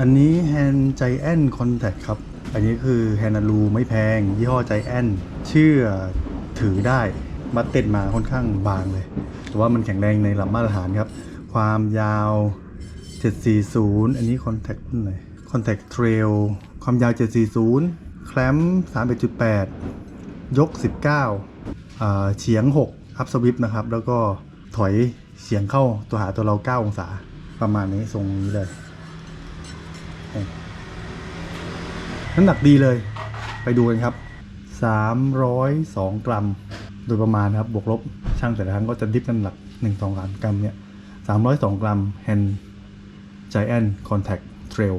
อันนี้ Hand Giant Contact ครับ อันนี้คือ h a n d a l u ไม่แพง ยี่ห้อ Giant เชื่อถือได้มาเต็ดมาค่อนข้างบางเลย แต่ว่ามันแข็งแรงในระดับมาตรฐานครับ ความยาว 740 อันนี้ Contact รุ่นไหน Contact Trail ความยาว 740 แคลม31.8 ยก 19อ่าเฉียง 6 อัพสวิปนะครับ แล้วก็ถอยเฉียงเข้าตัวหาตัวเรา 9 องศาประมาณนี้ทรงนี้เลย น้ำหนักดีเลย ไปดูกันครับ 302 กรัม โดยประมาณครับ บวกลบ ช่างแต่ละครั้งก็จะดิฟน้ำหนัก 1 2 3กรัมเนี่ย302 กรัม Hand Giant Contact Trail